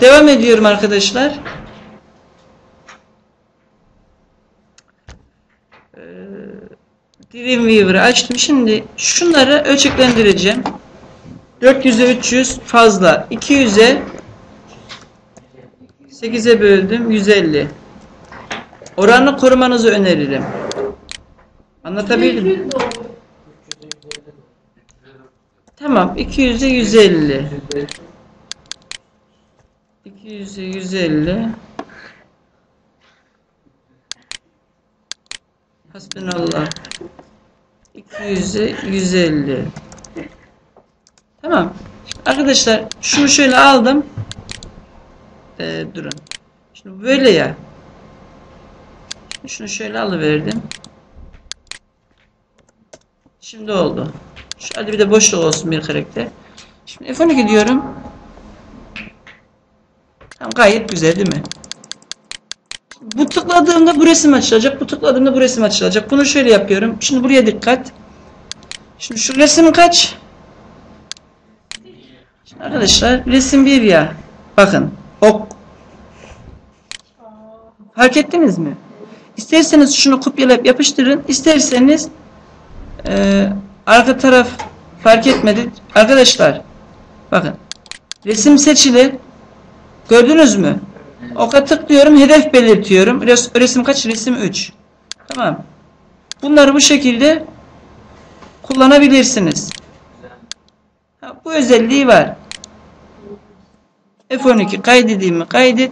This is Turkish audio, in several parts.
Devam ediyorum arkadaşlar. Ee, Dreamweaver'ı açtım. Şimdi şunları ölçeklendireceğim. 400'e 300 fazla. 200'e 8'e böldüm. 150. Oranını korumanızı öneririm. Anlatabildim mi? Tamam. 200'e 150. 200'e 150. Hasbinallah. 200'e 150. Tamam. Arkadaşlar şunu şöyle aldım. Ee, durun. Şimdi böyle ya. Şimdi şunu şöyle alıverdim. Şimdi oldu. Şu hadi bir de boşluk olsun bir karakter. Şimdi F12 diyorum. Tamam gayet güzel değil mi? Bu tıkladığımda bu resim açılacak. Bu tıkladığımda bu resim açılacak. Bunu şöyle yapıyorum. Şimdi buraya dikkat. Şimdi şu resim kaç? Şimdi arkadaşlar resim bir ya. Bakın. Ok. Fark ettiniz mi? İsterseniz şunu kopyalayıp yapıştırın. İsterseniz e, arka taraf fark etmedi. Arkadaşlar bakın. Resim seçili. Gördünüz mü? Oka tıklıyorum. Hedef belirtiyorum. Res- Resim kaç? Resim 3. Tamam. Bunları bu şekilde kullanabilirsiniz. Ha, bu özelliği var. F12 kaydedeyim? Kaydet.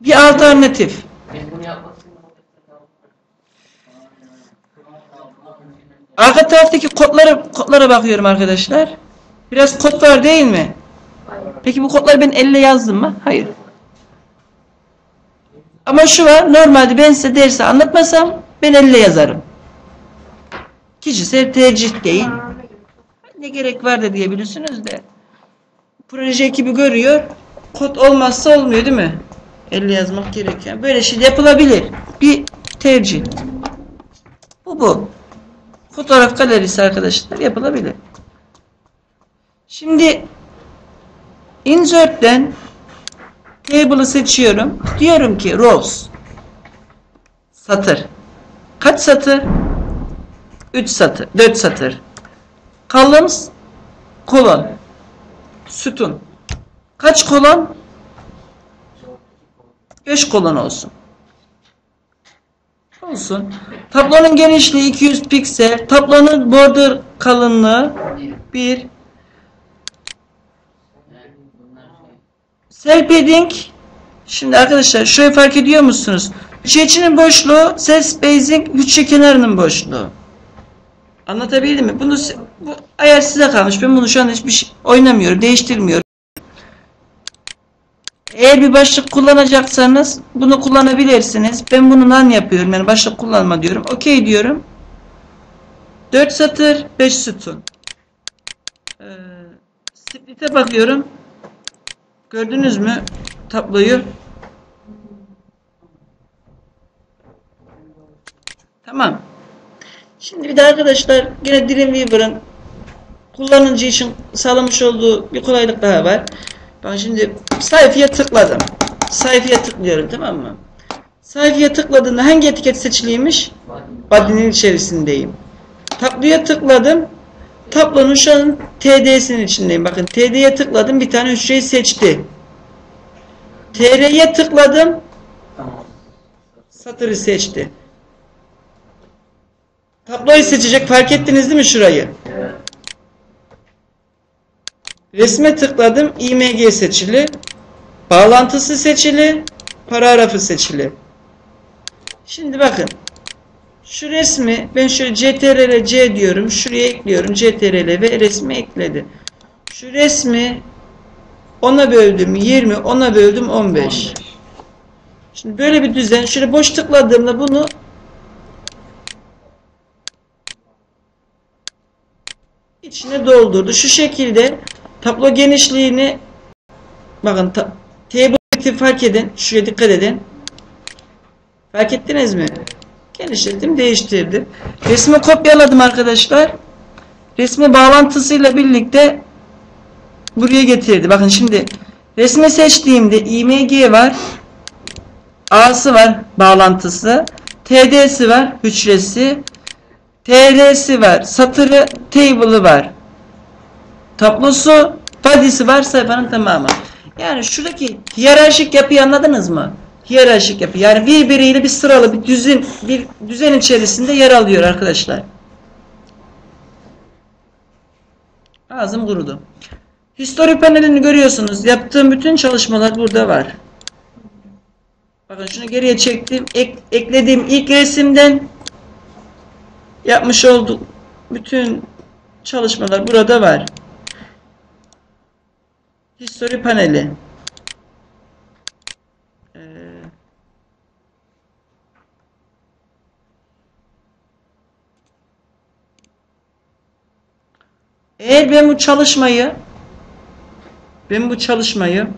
Bir alternatif. Ben bunu yapmasın. Arka taraftaki kodlara kodlara bakıyorum arkadaşlar. Biraz kod var değil mi? Peki bu kodları ben elle yazdım mı? Hayır. Ama şu var. Normalde ben size dersi anlatmasam ben elle yazarım. Kişisel tercih değil. Ne gerek var da diyebilirsiniz de. Proje ekibi görüyor. Kod olmazsa olmuyor değil mi? Elle yazmak gerekiyor. Böyle şey yapılabilir. Bir tercih. Bu bu. Fotoğraf galerisi arkadaşlar yapılabilir. Şimdi insert'ten table'ı seçiyorum. Diyorum ki rows satır. Kaç satır? 3 satır, 4 satır. Columns kolon. Sütun. Kaç kolon? 5 kolon olsun. Olsun. Tablonun genişliği 200 piksel. Tablonun border kalınlığı 1. Yani bunlar şey. Cell padding. Şimdi arkadaşlar şöyle fark ediyor musunuz? Çeçinin boşluğu, cell spacing, hücre kenarının boşluğu. Anlatabildim mi? Bunu bu ayar size kalmış. Ben bunu şu an hiçbir şey oynamıyorum, değiştirmiyorum. Eğer bir başlık kullanacaksanız bunu kullanabilirsiniz. Ben bunu nan yapıyorum. Yani başlık kullanma diyorum. Okey diyorum. 4 satır, 5 sütun. Ee, split'e bakıyorum. Gördünüz mü tabloyu? Tamam. Şimdi bir de arkadaşlar yine Dreamweaver'ın kullanıcı için sağlamış olduğu bir kolaylık daha var. Ben şimdi sayfaya tıkladım. Sayfaya tıklıyorum tamam mı? Sayfaya tıkladığımda hangi etiket seçiliymiş? Body'nin içerisindeyim. Tabloya tıkladım. Tablonun şu an TD'sinin içindeyim. Bakın TD'ye tıkladım. Bir tane hücreyi seçti. TR'ye tıkladım. Satırı seçti. Tabloyu seçecek. Fark ettiniz değil mi şurayı? Resme tıkladım. IMG seçili. Bağlantısı seçili. Paragrafı seçili. Şimdi bakın. Şu resmi ben şöyle CTRL C diyorum. Şuraya ekliyorum. CTRL ve resmi ekledi. Şu resmi 10'a böldüm 20, 10'a böldüm 15. Şimdi böyle bir düzen. Şöyle boş tıkladığımda bunu içine doldurdu. Şu şekilde tablo genişliğini bakın ta, tablet'i fark edin. Şuraya dikkat edin. Fark ettiniz mi? Genişlettim, değiştirdim. Resmi kopyaladım arkadaşlar. Resmi bağlantısıyla birlikte buraya getirdi. Bakın şimdi resmi seçtiğimde IMG var. A'sı var bağlantısı. TD'si var hücresi. TR'si var. Satırı, table'ı var. Tablosu, body'si var sayfanın tamamı. Yani şuradaki hiyerarşik yapıyı anladınız mı? Hiyerarşik yapı. Yani birbiriyle bir sıralı bir düzen bir düzen içerisinde yer alıyor arkadaşlar. Ağzım kurudu. History panelini görüyorsunuz. Yaptığım bütün çalışmalar burada var. Bakın şunu geriye çektim. Ek- eklediğim ilk resimden yapmış olduk. Bütün çalışmalar burada var. History paneli. Ee, Eğer ben bu çalışmayı ben bu çalışmayı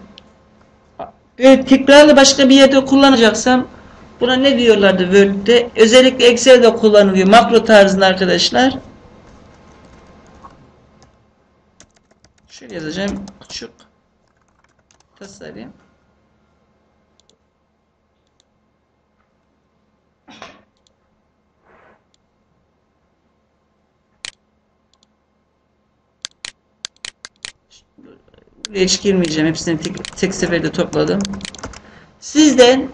böyle tekrarlı başka bir yerde kullanacaksam buna ne diyorlardı Word'de? Özellikle Excel'de kullanılıyor. Makro tarzında arkadaşlar. Şöyle yazacağım. Küçük tasarım. Buraya hiç girmeyeceğim. Hepsini tek, tek seferde topladım. Sizden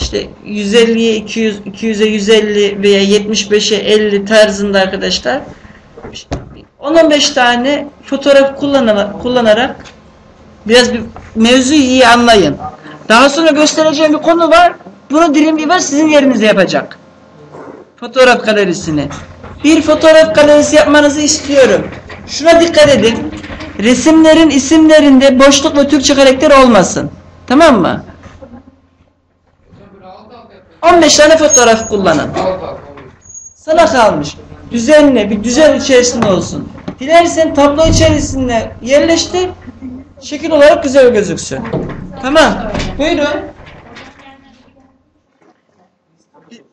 işte 150'ye 200, 200'e 150 veya 75'e 50 tarzında arkadaşlar 10-15 tane fotoğraf kullanarak, kullanarak biraz bir mevzuyu iyi anlayın. Daha sonra göstereceğim bir konu var. Bunu Dreamweaver sizin yerinize yapacak. Fotoğraf galerisini. Bir fotoğraf galerisi yapmanızı istiyorum. Şuna dikkat edin. Resimlerin isimlerinde boşluk ve Türkçe karakter olmasın. Tamam mı? 15 tane fotoğraf kullanın. Sana kalmış. Düzenle, bir düzen içerisinde olsun. Dilersen tablo içerisinde yerleştir şekil olarak güzel gözüksün. Tamam. Buyurun.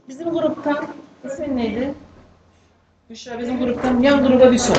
Bizim gruptan ismin neydi? Büşra bizim gruptan yan gruba bir sor.